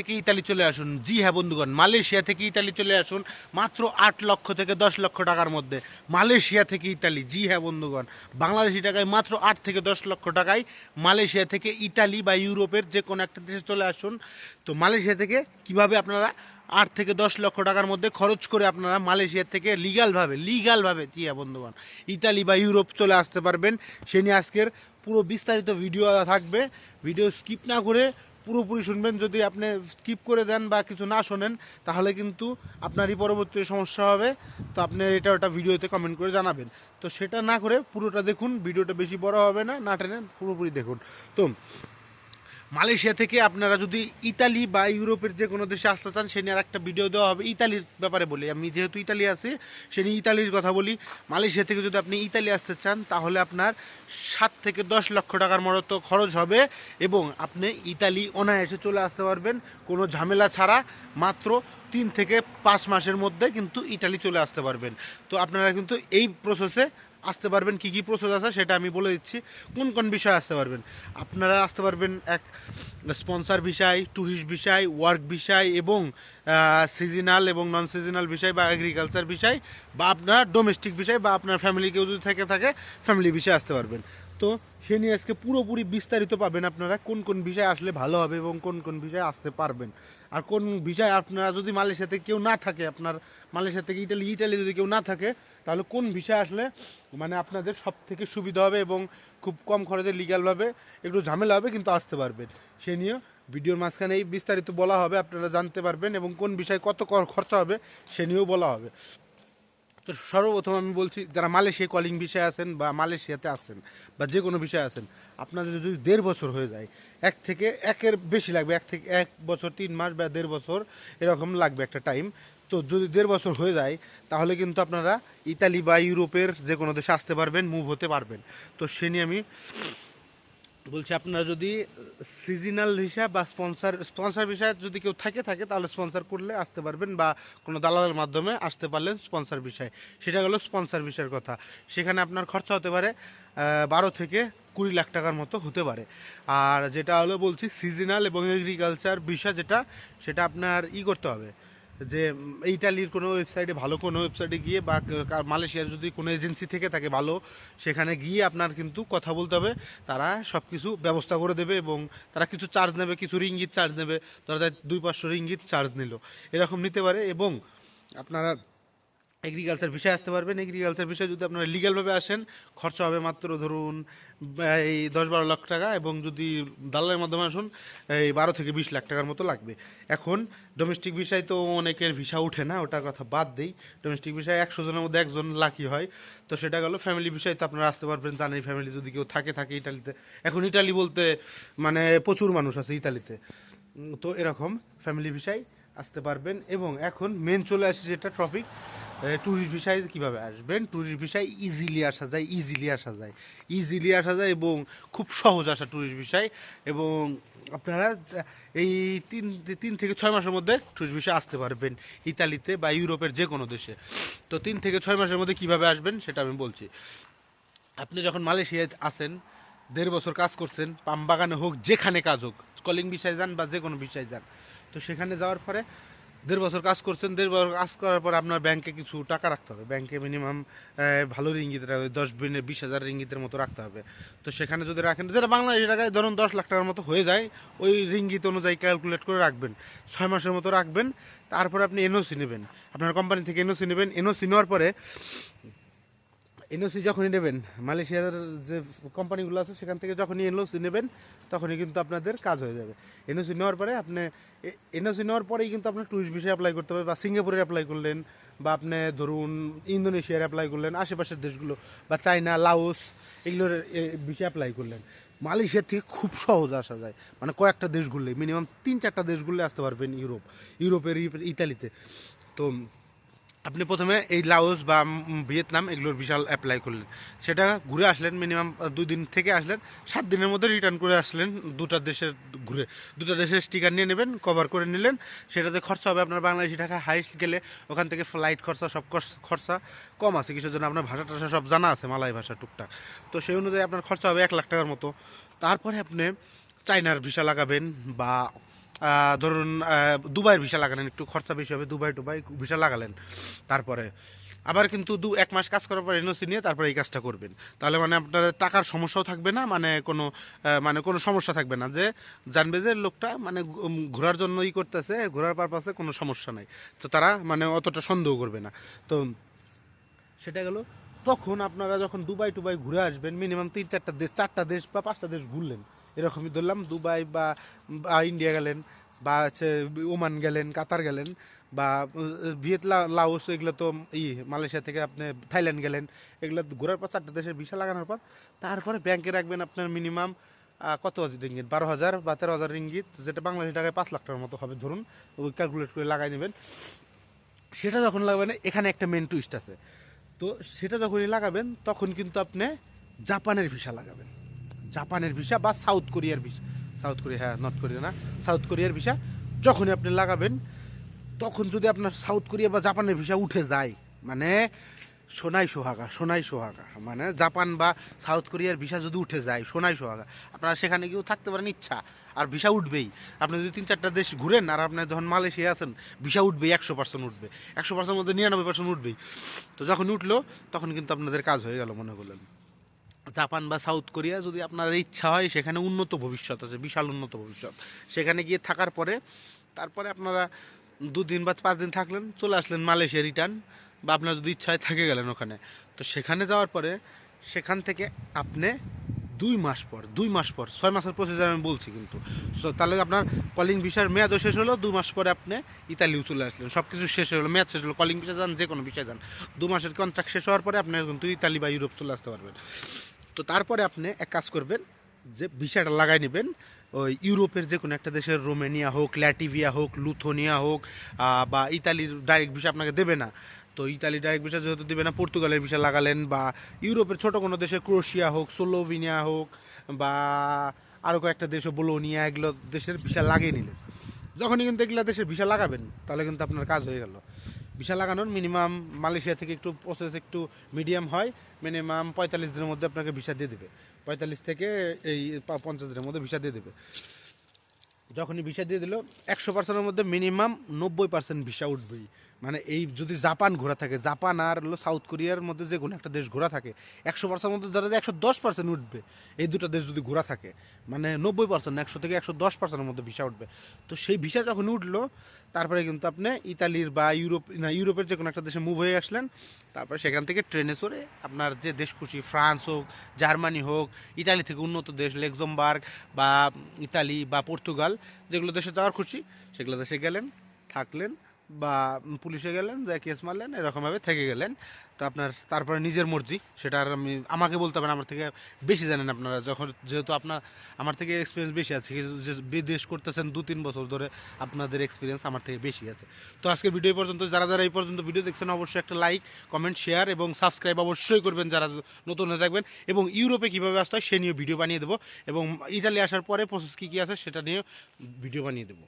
থেকে ইতালি চলে আসুন। জি হ্যাঁ বন্ধুগণ, মালয়েশিয়া থেকে ইতালি চলে আসুন, মাত্র আট লক্ষ থেকে দশ লক্ষ টাকার মধ্যে। মালয়েশিয়া থেকে ইতালি, জি হ্যাঁ বন্ধুগণ, বাংলাদেশি টাকায় মাত্র আট থেকে দশ লক্ষ টাকায় মালয়েশিয়া থেকে ইতালি বা ইউরোপের যে কোনো একটা দেশে চলে আসুন। তো মালয়েশিয়া থেকে কীভাবে আপনারা আট থেকে দশ লক্ষ টাকার মধ্যে খরচ করে আপনারা মালয়েশিয়া থেকে লিগালভাবে লিগালভাবে, জি হ্যাঁ বন্ধুগণ, ইতালি বা ইউরোপ চলে আসতে পারবেন। সে নিয়ে আজকের পুরো বিস্তারিত ভিডিও থাকবে। ভিডিও স্কিপ না করে পুরোপুরি শুনবেন। যদি আপনি স্কিপ করে দেন বা কিছু না শোনেন, তাহলে কিন্তু আপনারই পরবর্তী সমস্যা হবে। তো আপনি এটা ওটা ভিডিওতে কমেন্ট করে জানাবেন। তো সেটা না করে পুরোটা দেখুন, ভিডিওটা বেশি বড় হবে না না টেনে পুরোপুরি দেখুন। তো মালয়েশিয়া থেকে আপনারা যদি ইতালি বা ইউরোপের যে কোনো দেশে আসতে চান, সে নিয়ে আর একটা ভিডিও দেওয়া হবে ইতালির ব্যাপারে বলি। আমি যেহেতু ইতালি আছি, সে নিয়ে ইতালির কথা বলি। মালয়েশিয়া থেকে যদি আপনি ইতালি আসতে চান, তাহলে আপনার সাত থেকে দশ লক্ষ টাকার মতো খরচ হবে এবং আপনি ইতালি অনায়াসে চলে আসতে পারবেন। কোনো ঝামেলা ছাড়া মাত্র তিন থেকে পাঁচ মাসের মধ্যে কিন্তু ইটালি চলে আসতে পারবেন। তো আপনারা কিন্তু এই প্রসেসে আসতে পারবেন, কি কি প্রসেস আছে সেটা আমি বলে দিচ্ছি। কোন কোন বিষয়ে আসতে পারবেন? আপনারা আসতে পারবেন এক স্পন্সার বিষয় ট্যুরিস্ট বিষয় ওয়ার্ক বিষয় এবং সিজনাল এবং নন সিজনাল বিষয় বা এগ্রিকালচার বিষয় বা আপনার ডোমেস্টিক বিষয় বা আপনার ফ্যামিলি কেউ যদি থেকে থাকে ফ্যামিলি বিষয়ে আসতে পারবেন। তো সে নিয়ে আজকে পুরোপুরি বিস্তারিত পাবেন আপনারা কোন কোন বিষয় আসলে ভালো হবে এবং কোন কোন বিষয়ে আসতে পারবেন। আর কোন বিষয় আপনারা যদি মালয়েশিয়াতে কেউ না থাকে, আপনার মালয়েশিয়া থেকে ইটালি ইটালি যদি কেউ না থাকে তাহলে কোন বিষয় আসলে মানে আপনাদের সব থেকে সুবিধা হবে এবং খুব কম খরচে লিগ্যালভাবে একটু ঝামেলা হবে কিন্তু আসতে পারবেন? সে নিয়ে ভিডিওর মাঝখানে এই বিস্তারিত বলা হবে, আপনারা জানতে পারবেন এবং কোন বিষয়ে কত খরচা হবে সে নিয়েও বলা হবে। তো সর্বপ্রথম আমি বলছি, যারা মালয়েশিয়া কলিং বিষয়ে আছেন বা মালয়েশিয়াতে আছেন বা যে কোনো বিষয়ে আছেন, আপনাদের যদি দেড় বছর হয়ে যায়, এক থেকে একের বেশি লাগবে, এক থেকে এক বছর, তিন মাস বা দেড় বছর এরকম লাগবে একটা টাইম তো যদি দেড় বছর হয়ে যায়, তাহলে কিন্তু আপনারা ইতালি বা ইউরোপের যে কোনো দেশে আসতে পারবেন মুভ হতে পারবেন। তো সে নিয়ে আমি বলছি, আপনারা যদি সিজনাল হিসাব বা স্পন্সার স্পন্সার বিষয়ে যদি কেউ থাকে থাকে, তাহলে স্পন্সার করলে আসতে পারবেন বা কোনো দালালের মাধ্যমে আসতে পারলেন স্পন্সার বিষয় সেটা হলো স্পন্সার বিষয়ের কথা। সেখানে আপনার খরচা হতে পারে বারো থেকে কুড়ি লাখ টাকার মতো হতে পারে। আর যেটা হলো বলছি সিজনাল এবং এগ্রিকালচার বিষয় যেটা, সেটা আপনার ই করতে হবে। যে ইটালির কোনো ওয়েবসাইটে ভালো কোনো ওয়েবসাইটে গিয়ে বা মালয়েশিয়ার যদি কোনো এজেন্সি থেকে থাকে ভালো, সেখানে গিয়ে আপনার কিন্তু কথা বলতে হবে। তারা সব কিছু ব্যবস্থা করে দেবে এবং তারা কিছু চার্জ নেবে, কিছু রিঙ্গিত চার্জ নেবে। ধরা যায় দুই পাঁচশো রিঙ্গিত চার্জ নিল। এরকম নিতে পারে এবং আপনারা এগ্রিকালচার বিষয়ে আসতে পারবেন। এগ্রিকালচার বিষয়ে যদি আপনারা লিগ্যালভাবে আসেন, খরচা হবে মাত্র ধরুন, এই দশ বারো লাখ টাকা এবং যদি দালালের মাধ্যমে আসুন, এই বারো থেকে বিশ লাখ টাকার মতো লাগবে। এখন ডোমেস্টিক বিষয় তো অনেকের ভিসা উঠে না, ওটার কথা বাদ দিই। ডোমেস্টিক বিষয়ে একশো জনের মধ্যে একজন লাকি হয়। তো সেটা গেল ফ্যামিলি বিষয় তো আপনারা আসতে পারবেন জানেন ফ্যামিলি যদি কেউ থাকে থাকে ইটালিতে এখন ইটালি বলতে মানে প্রচুর মানুষ আছে ইতালিতে। তো এরকম ফ্যামিলি বিষয় আসতে পারবেন এবং এখন মেন চলে আসে যেটা টপিক ট্যুরিস্ট ভিসায় কীভাবে আসবেন? ট্যুরিস্ট ভিসায় ইজিলি আসা যায় ইজিলি আসা যায়। ইজিলি আসা যায় এবং খুব সহজ আসা ট্যুরিস্ট ভিসায় এবং আপনারা এই তিন তিন থেকে ছয় মাসের মধ্যে ট্যুরিস্ট ভিসা আসতে পারবেন ইতালিতে বা ইউরোপের যে কোনো দেশে। তো তিন থেকে ছয় মাসের মধ্যে কীভাবে আসবেন সেটা আমি বলছি। আপনি যখন মালয়েশিয়ায় আসেন দেড় বছর কাজ করছেন, পাম বাগানে হোক, যেখানে কাজ হোক, কলিং বিষয় যান বা যে কোনো বিষয় যান, তো সেখানে যাওয়ার পরে দেড় বছর কাজ করছেন, দেড় বছর কাজ করার পর আপনার ব্যাংকে কিছু টাকা রাখতে হবে। ব্যাংকে মিনিমাম ভালো রিঙ্গিত রাখবে দশ বিনে বিশ হাজার ইঙ্গিতের মতো রাখতে হবে। তো সেখানে যদি রাখেন, যেটা বাংলাদেশি টাকায় ধরুন দশ লাখ টাকার মতো হয়ে যায়, ওই রিঙ্গিত অনুযায়ী ক্যালকুলেট করে রাখবেন। ছয় মাসের মতো রাখবেন, তারপরে আপনি এনওসি নেবেন। আপনার কোম্পানি থেকে এনওসি নেবেন। এনওসি নেওয়ার পরে এনওসি যখনই নেবেন, মালয়েশিয়ার যে কোম্পানিগুলো আছে, সেখান থেকে যখনই এনওসি নেবেন, তখনই কিন্তু আপনাদের কাজ হয়ে যাবে। এনওসি নেওয়ার পরে আপনি এনওসি নেওয়ার পরেই কিন্তু আপনার ট্যুরিস্ট ভিসা অ্যাপ্লাই করতে হবে বা সিঙ্গাপুরে অ্যাপ্লাই করলেন বা আপনি ধরুন ইন্দোনেশিয়ার অ্যাপ্লাই করলেন, আশেপাশের দেশগুলো বা চায়না লাওস এগুলোর ভিসা অ্যাপ্লাই করলেন। মালয়েশিয়ার থেকে খুব সহজ আসা যায়। মানে কয়েকটা দেশ ঘুরলে মিনিমাম তিন চারটা দেশ ঘুরলে আসতে পারবেন ইউরোপ, ইউরোপের, ইতালিতে। তো আপনি প্রথমে এই লাওস বা ভিয়েতনাম এগুলোর বিশাল অ্যাপ্লাই করলেন। সেটা ঘুরে আসলেন মিনিমাম দুই দিন থেকে আসলেন। সাত দিনের মধ্যে রিটার্ন করে আসলেন দুটা দেশের ঘুরে। দুটো দেশের স্টিকার নিয়ে নেবেন কভার করে নিলেন। সেটাতে খরচা হবে আপনার বাংলাদেশি টাকা। হাইস্ট গেলে ওখান থেকে ফ্লাইট খরচা, সব খরচা কম আছে। কিছুর জন্য আপনার ভাষা টাষা সব জানা আছে, মালাই ভাষা, টুকটাক। তো সেই অনুযায়ী আপনার খরচা হবে এক লাখ টাকার মতো। তারপরে আপনি চায়নার ভিসা লাগাবেন বা ধরুন দুবাইয়ের ভিসা লাগালেন, একটু খরচা বেশি হবে, দুবাই টুবাই ভিসা লাগালেন, তারপরে। আবার কিন্তু দু, এক মাস কাজ করার পর এনওসি নিয়ে তারপরে এই কাজটা করবেন। তাহলে মানে আপনার টাকার সমস্যাও থাকবে না মানে কোনো মানে কোনো সমস্যা থাকবে না, যে জানবে যে লোকটা মানে ঘোরার জন্য ই করতেছে, ঘোরার পারপাসে কোনো সমস্যা নাই। তো তারা মানে অতটা সন্দেহ করবে না। তো সেটা গেল। তখন আপনারা যখন দুবাই টুবাই ঘুরে আসবেন মিনিমাম তিন চারটা দেশ চারটা দেশ বা পাঁচটা দেশ ঘুরলেন এরকমই ধরলাম, দুবাই বা ইন্ডিয়া গেলেন, বা হচ্ছে ওমান গেলেন, কাতার গেলেন, বা ভিয়েতনাম লাওস, এগুলো তো ই, মালয়েশিয়া থেকে আপনি থাইল্যান্ড গেলেন, এগুলো ঘোরার পর চারটা দেশের ভিসা লাগানোর পর, তারপরে ব্যাংকে রাখবেন আপনার মিনিমাম কত রিঙ্গিত বারো হাজার বা তেরো হাজার রিঙ্গিত যেটা বাংলাদেশি টাকায় পাঁচ লাখ টাকার মতো হবে, ধরুন, ওই ক্যালকুলেট করে লাগাই নেবেন। সেটা যখন লাগাবেন, এখানে একটা মেন টুইস্ট আছে। তো সেটা যখনই লাগাবেন, তখন কিন্তু আপনি জাপানের ভিসা লাগাবেন। জাপানের ভিসা বা সাউথ কোরিয়ার ভিসা। সাউথ কোরিয়া হ্যাঁ নর্থ কোরিয়া না। সাউথ কোরিয়ার ভিসা, যখনই আপনি লাগাবেন, তখন যদি আপনার সাউথ কোরিয়া বা জাপানের ভিসা উঠে যায় মানে সোনাই সোহাগা সোনাই সোহাগা মানে জাপান বা সাউথ কোরিয়ার ভিসা যদি উঠে যায়, সোনাই সোহাগা, আপনারা সেখানে গিয়েও থাকতে পারেন ইচ্ছা, আর ভিসা উঠবেই। আপনি যদি তিন চারটা দেশ ঘুরেন, আর আপনি যখন মালয়েশিয়া আছেন, ভিসা উঠবেই, একশো পার্সেন্ট উঠবে। একশো পার্সেন্ট মধ্যে নিরানব্বই পার্সেন্ট উঠবেই। তো যখন উঠল, তখন কিন্তু আপনাদের কাজ হয়ে গেল, মনে করলেন। জাপান বা সাউথ কোরিয়া যদি আপনার ইচ্ছা হয় সেখানে উন্নত ভবিষ্যৎ আছে বিশাল উন্নত ভবিষ্যৎ। সেখানে গিয়ে থাকার পরে তারপরে আপনারা দুদিন বা পাঁচ দিন থাকলেন চলে আসলেন মালয়েশিয়া রিটার্ন বা আপনার যদি ইচ্ছা হয় থেকে গেলেন ওখানে। তো সেখানে যাওয়ার পরে সেখান থেকে আপনি দুই মাস পর দুই মাস পর ছয় মাসের প্রসেস আমি বলছি কিন্তু। So, তাহলে আপনার কলিং ভিসার মেয়াদও শেষ হলো দু মাস পরে আপনি ইতালিও চলে আসলেন। সব কিছু শেষ হলো মেয়াদ শেষ হলো কলিং ভিসা যান যে কোনো বিষয় যান। দু মাসের কন্ট্রাক্ট শেষ হওয়ার পরে আপনি কিন্তু ইতালি বা ইউরোপ চলে আসতে পারবেন। তো তারপরে আপনি এক কাজ করবেন, যে ভিসাটা লাগাই নেবেন। ওই ইউরোপের যে কোনো একটা দেশের, রোমেনিয়া হোক, ল্যাটিভিয়া হোক, লুথোনিয়া হোক বা ইতালির ডাইরেক্ট ভিসা আপনাকে দেবে না। তো ইতালি ডাইরেক্ট ভিসা যেহেতু দেবে না, পর্তুগালের ভিসা লাগালেন বা ইউরোপের ছোট কোনো দেশে ক্রোশিয়া হোক, সোলোভিনিয়া হোক, বা আরও কয়েকটা দেশ বোলোনিয়া, এগুলো দেশের ভিসা লাগিয়ে নিলেন। যখনই কিন্তু এগুলো দেশের ভিসা লাগাবেন, তাহলে কিন্তু আপনার কাজ হয়ে গেল। ভিসা লাগানোর মিনিমাম মালয়েশিয়া থেকে একটু প্রসেস একটু মিডিয়াম হয় মিনিমাম পঁয়তাল্লিশ দিনের মধ্যে আপনাকে ভিসা দিয়ে দেবে। পঁয়তাল্লিশ থেকে এই পঞ্চাশ দিনের মধ্যে ভিসা দিয়ে দেবে। যখনই ভিসা দিয়ে দিল, একশো পার্সেন্টের মধ্যে মিনিমাম নব্বই পার্সেন্ট ভিসা উঠবেই। মানে এই যদি জাপান ঘোরা থাকে, জাপান আর হলো সাউথ কোরিয়ার মধ্যে যে কোনো একটা দেশ ঘোরা থাকে, একশো পার্সেন্ট মধ্যে ধরা যায় একশো দশ পার্সেন্ট উঠবে। এই দুটো দেশ যদি ঘোরা থাকে মানে নব্বই পার্সেন্ট একশো থেকে একশো দশ পার্সেন্টের মধ্যে ভিসা উঠবে। তো সেই ভিসা যখন উঠল, তারপরে কিন্তু আপনি ইতালির বা ইউরোপ, না ইউরোপের যে কোনো একটা দেশে মুভ হয়ে আসলেন, তারপরে সেখান থেকে ট্রেনে চড়ে আপনার যে দেশ খুশি, ফ্রান্স হোক, জার্মানি হোক, ইতালি থেকে উন্নত দেশ, লেক্সমবার্গ বা ইতালি বা পর্তুগাল, যেগুলো দেশে যাওয়ার খুশি, সেগুলো দেশে গেলেন, থাকলেন। বা পুলিশে গেলেন, যা কেস মারলেন, এরকমভাবে থেকে গেলেন। তো আপনার, তারপরে নিজের মর্জি, সেটা আর আমি, আমাকে বলতে পারেন আমার থেকে বেশি জানেন আপনারা। যখন যেহেতু আপনার, আমার থেকে এক্সপিরিয়েন্স বেশি আছে বিদেশ করতেছেন দু তিন বছর ধরে, আপনাদের এক্সপিরিয়েন্স আমার থেকে বেশি আছে। তো আজকের ভিডিও পর্যন্ত, যারা যারা এই পর্যন্ত ভিডিও দেখছেন, অবশ্যই একটা লাইক কমেন্ট শেয়ার এবং সাবস্ক্রাইব অবশ্যই করবেন যারা নতুন হয়ে থাকবেন। এবং ইউরোপে কীভাবে আসতে হয়, সে নিয়ে ভিডিও বানিয়ে দেবো। এবং ইটালি আসার পরে প্রসেস কী কী আছে, সেটা নিয়ে ভিডিও বানিয়ে দেবো।